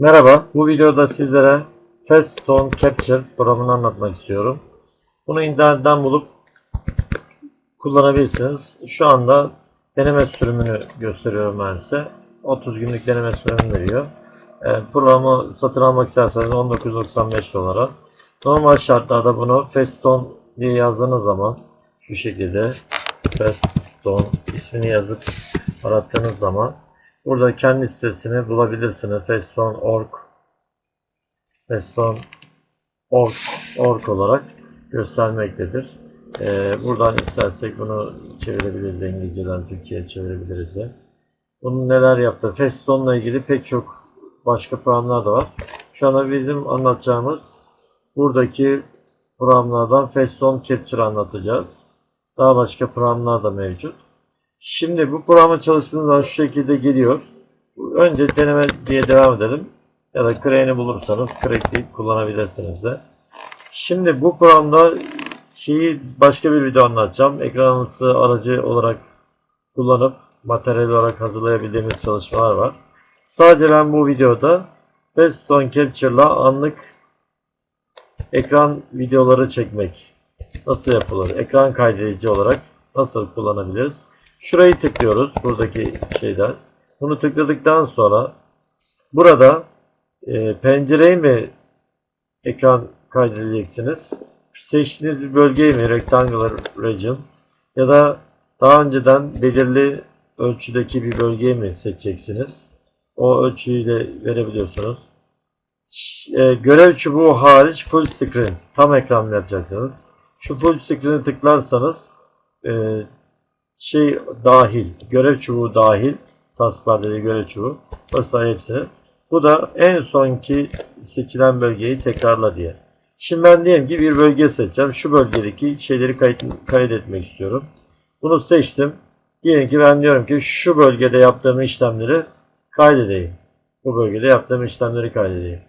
Merhaba, bu videoda sizlere Fast Tone Capture programını anlatmak istiyorum. Bunu internetten bulup kullanabilirsiniz. Şu anda deneme sürümünü gösteriyorum ben size. 30 günlük deneme sürümünü veriyor. Ee, programı satın almak isterseniz 19.95 dolara. Normal şartlarda bunu Fast Tone diye yazdığınız zaman şu şekilde Fast Tone ismini yazıp arattığınız zaman Burada kendi sitesini bulabilirsiniz. Feston.org Feston.org org olarak göstermektedir. Ee, buradan istersek bunu çevirebiliriz de İngilizceden Türkçe'ye çevirebiliriz de. Bunun neler yaptı? Feston'la ilgili pek çok başka programlar da var. Şu anda bizim anlatacağımız buradaki programlardan Feston Capture anlatacağız. Daha başka programlar da mevcut. Şimdi bu programı çalıştığınız zaman şu şekilde geliyor. Önce deneme diye devam edelim. Ya da Crane'i bulursanız Crane deyip kullanabilirsiniz de. Şimdi bu programda şeyi başka bir video anlatacağım. Ekranınızı aracı olarak kullanıp materyal olarak hazırlayabildiğimiz çalışmalar var. Sadece ben bu videoda Fastone Capture'la anlık ekran videoları çekmek nasıl yapılır? Ekran kaydedici olarak nasıl kullanabiliriz? Şurayı tıklıyoruz buradaki şeyden. Bunu tıkladıktan sonra burada e, pencereyi mi ekran kaydedeceksiniz? Seçtiğiniz bir bölgeyi mi rectangular region ya da daha önceden belirli ölçüdeki bir bölgeyi mi seçeceksiniz? O ölçüyü de verebiliyorsunuz. E, görev çubuğu hariç full screen tam ekran yapacaksınız? Şu full screen'i tıklarsanız e, şey dahil, görev çubuğu dahil, taskbar dediği görev çubuğu, vesaire hepsini. Bu da en sonki seçilen bölgeyi tekrarla diye. Şimdi ben diyelim ki bir bölge seçeceğim. Şu bölgedeki şeyleri kayıt, kaydetmek istiyorum. Bunu seçtim. Diyelim ki ben diyorum ki şu bölgede yaptığım işlemleri kaydedeyim. Bu bölgede yaptığım işlemleri kaydedeyim.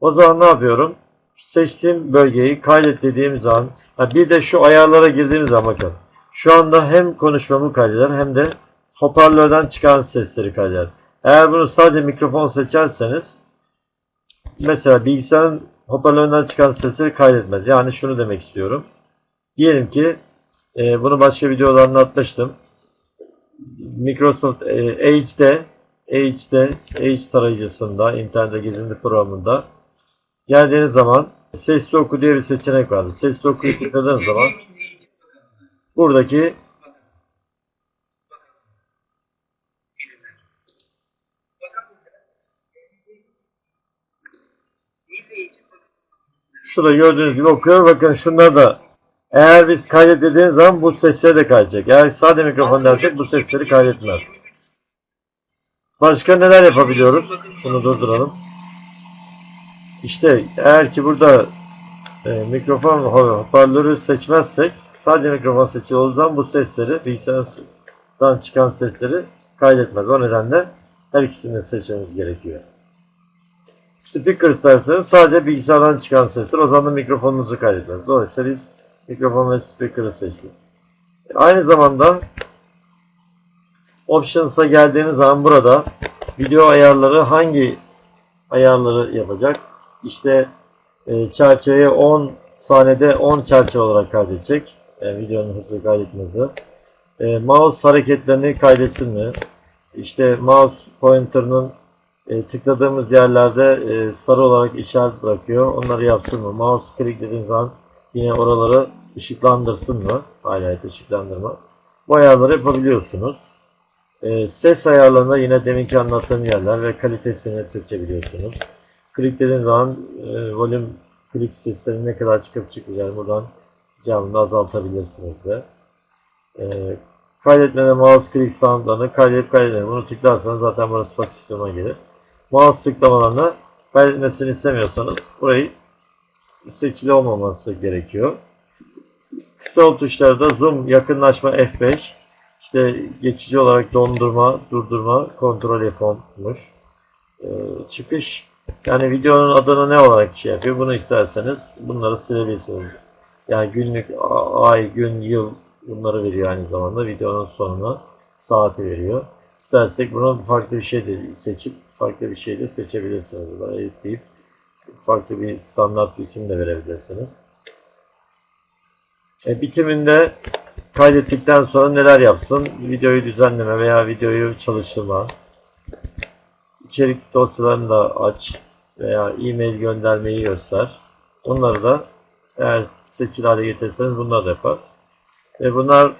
O zaman ne yapıyorum? Seçtiğim bölgeyi kaydet dediğim zaman bir de şu ayarlara girdiğimiz zaman bakın. Şu anda hem konuşmamı kaydeder hem de hoparlörden çıkan sesleri kaydeder. Eğer bunu sadece mikrofon seçerseniz mesela bilgisayarın hoparlöründen çıkan sesleri kaydetmez. Yani şunu demek istiyorum. Diyelim ki e, bunu başka videoda anlatmıştım. Microsoft e, Edge'de Edge'de Edge tarayıcısında internette gezinti programında geldiğiniz zaman sesli oku diye bir seçenek vardı. Sesli okuyu tıkladığınız zaman buradaki şurada gördüğünüz gibi okuyor. Bakın şunlar da eğer biz kaydedildiğiniz zaman bu sesleri de kaydedecek. Eğer sade mikrofon dersek bu sesleri kaydetmez. Başka neler yapabiliyoruz? Şunu durduralım. İşte eğer ki burada e, mikrofon hoparlörü seçmezsek sadece mikrofon seçili olduğu zaman bu sesleri bilgisayardan çıkan sesleri kaydetmez. O nedenle her ikisini de seçmemiz gerekiyor. Speaker isterseniz sadece bilgisayardan çıkan sesler o zaman da mikrofonunuzu kaydetmez. Dolayısıyla biz mikrofon ve speaker'ı seçtik. Aynı zamanda Options'a geldiğiniz zaman burada video ayarları hangi ayarları yapacak? İşte e, çerçeveye 10 saniyede 10 çerçeve olarak kaydedecek. E, videonun hızı kaydetmesi. E, mouse hareketlerini kaydetsin mi? İşte mouse pointer'ının e, tıkladığımız yerlerde e, sarı olarak işaret bırakıyor. Onları yapsın mı? Mouse click dediğim zaman yine oraları ışıklandırsın mı? Highlight ışıklandırma. Bu ayarları yapabiliyorsunuz. E, ses ayarlarında yine deminki anlattığım yerler ve kalitesini seçebiliyorsunuz. Click dediğim zaman e, volüm click sesleri ne kadar çıkıp çıkmayacağını buradan camını azaltabilirsiniz de. E, kaydetmede mouse click soundlarını kaydedip kaydedin. Bunu tıklarsanız zaten burası pasif duruma gelir. Mouse tıklamalarını kaydetmesini istemiyorsanız burayı seçili olmaması gerekiyor. Kısa yol tuşları zoom, yakınlaşma F5. İşte geçici olarak dondurma, durdurma, kontrol F10'muş. Ee, çıkış yani videonun adını ne olarak şey yapıyor? Bunu isterseniz bunları silebilirsiniz. Yani günlük, ay, gün, yıl bunları veriyor aynı zamanda. Videonun sonuna saati veriyor. istersek bunu farklı bir şey de seçip farklı bir şey de seçebilirsiniz. Burada editleyip farklı bir standart bir isim de verebilirsiniz. E, bitiminde kaydettikten sonra neler yapsın? Videoyu düzenleme veya videoyu çalıştırma. İçerik dosyalarını da aç veya e-mail göndermeyi göster. Bunları da eğer seçili hale getirirseniz bunları da yapar. Ve bunlar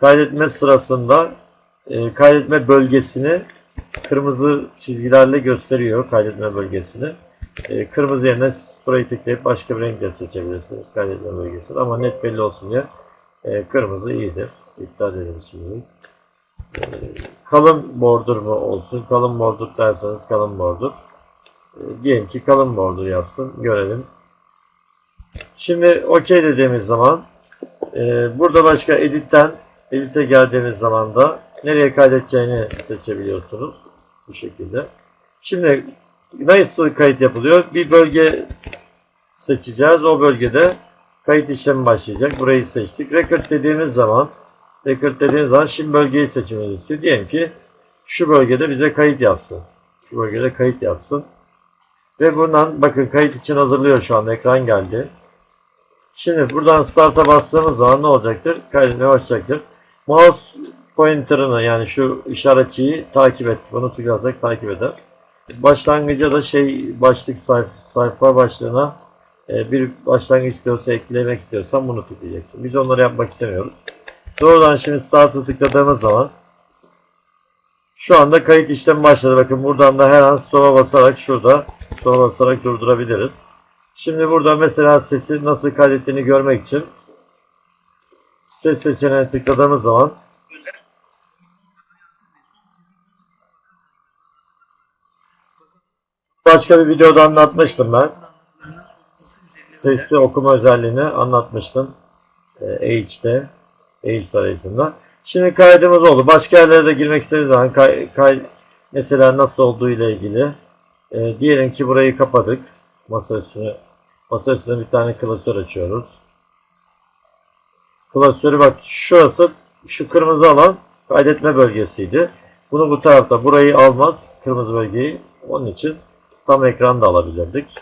kaydetme sırasında e, kaydetme bölgesini kırmızı çizgilerle gösteriyor kaydetme bölgesini. E, kırmızı yerine burayı tıklayıp başka bir renkle seçebilirsiniz kaydetme bölgesini ama net belli olsun diye e, kırmızı iyidir. İptal edelim şimdi. Kalın bordur mu olsun? Kalın bordur derseniz kalın bordur. E, diyelim ki kalın bordur yapsın. Görelim. Şimdi OK dediğimiz zaman e, burada başka editten edite geldiğimiz zaman da nereye kaydedeceğini seçebiliyorsunuz. Bu şekilde. Şimdi nasıl kayıt yapılıyor? Bir bölge seçeceğiz. O bölgede kayıt işlemi başlayacak. Burayı seçtik. Record dediğimiz zaman record dediğimiz zaman şimdi bölgeyi seçmemizi istiyor. Diyelim ki şu bölgede bize kayıt yapsın. Şu bölgede kayıt yapsın. Ve buradan bakın kayıt için hazırlıyor şu an. Ekran geldi. Şimdi buradan start'a bastığımız zaman ne olacaktır? Kaydetmeye başlayacaktır. Mouse pointer'ını yani şu işaretçiyi takip et. Bunu tıklarsak takip eder. Başlangıca da şey başlık sayfa, sayfa başlığına e, bir başlangıç istiyorsa eklemek istiyorsan bunu tıklayacaksın. Biz onları yapmak istemiyoruz. Doğrudan şimdi start'a tıkladığımız zaman şu anda kayıt işlemi başladı. Bakın buradan da her an stop'a basarak şurada stop'a basarak durdurabiliriz. Şimdi burada mesela sesi nasıl kaydettiğini görmek için ses seçeneğine tıkladığımız zaman başka bir videoda anlatmıştım ben. Sesli okuma özelliğini anlatmıştım. H'de. H tarayıcısında. Şimdi kaydımız oldu. Başka yerlere de girmek istediğiniz zaman kay, kay, mesela nasıl olduğu ile ilgili e, diyelim ki burayı kapadık. Masa üstüne masa üstüne bir tane klasör açıyoruz. Klasörü bak şurası şu kırmızı alan kaydetme bölgesiydi. Bunu bu tarafta burayı almaz kırmızı bölgeyi. Onun için tam ekran da alabilirdik.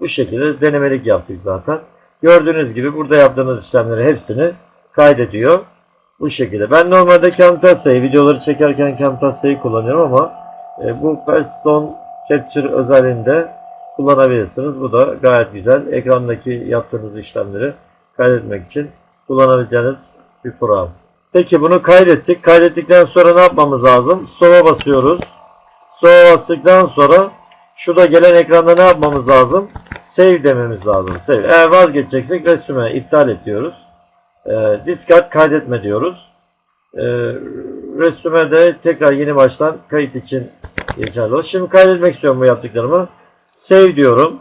Bu şekilde denemelik yaptık zaten. Gördüğünüz gibi burada yaptığınız işlemleri hepsini kaydediyor. Bu şekilde. Ben normalde Camtasia'yı videoları çekerken Camtasia'yı kullanıyorum ama e, bu Firestone Capture özelliğinde kullanabilirsiniz. Bu da gayet güzel. Ekrandaki yaptığınız işlemleri kaydetmek için kullanabileceğiniz bir program. Peki bunu kaydettik. Kaydettikten sonra ne yapmamız lazım? Stop'a basıyoruz. Stop'a bastıktan sonra şurada gelen ekranda ne yapmamız lazım? Save dememiz lazım. Save. Eğer vazgeçeceksek resume iptal et diyoruz. E, discard kaydetme diyoruz. E, resume de tekrar yeni baştan kayıt için geçerli olur. Şimdi kaydetmek istiyorum bu yaptıklarımı. Save diyorum.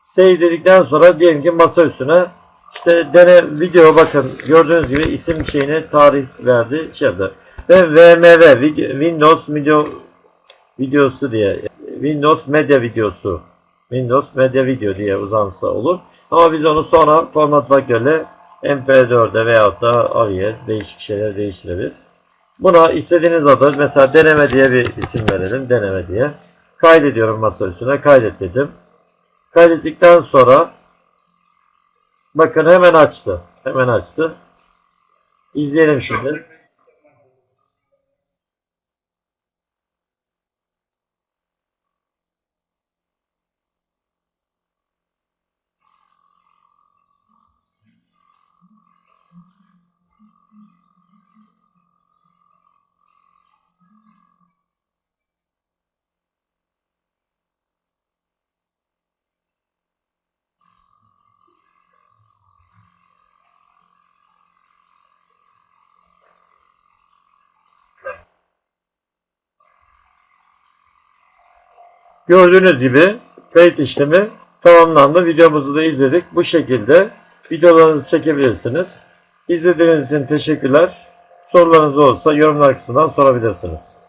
Save dedikten sonra diyelim ki masa üstüne işte dene video bakın gördüğünüz gibi isim şeyine tarih verdi şeyde ve VMV Windows video videosu diye Windows Media videosu Windows Media Video diye uzansa olur. Ama biz onu sonra format faktörle MP4'e veyahut da AVI'ye değişik şeyler değiştirebiliriz. Buna istediğiniz adı mesela deneme diye bir isim verelim. Deneme diye. Kaydediyorum masa üstüne. Kaydet dedim. Kaydettikten sonra bakın hemen açtı. Hemen açtı. İzleyelim şimdi. Gördüğünüz gibi kayıt işlemi tamamlandı. Videomuzu da izledik. Bu şekilde videolarınızı çekebilirsiniz. İzlediğiniz için teşekkürler. Sorularınız olursa yorumlar kısmından sorabilirsiniz.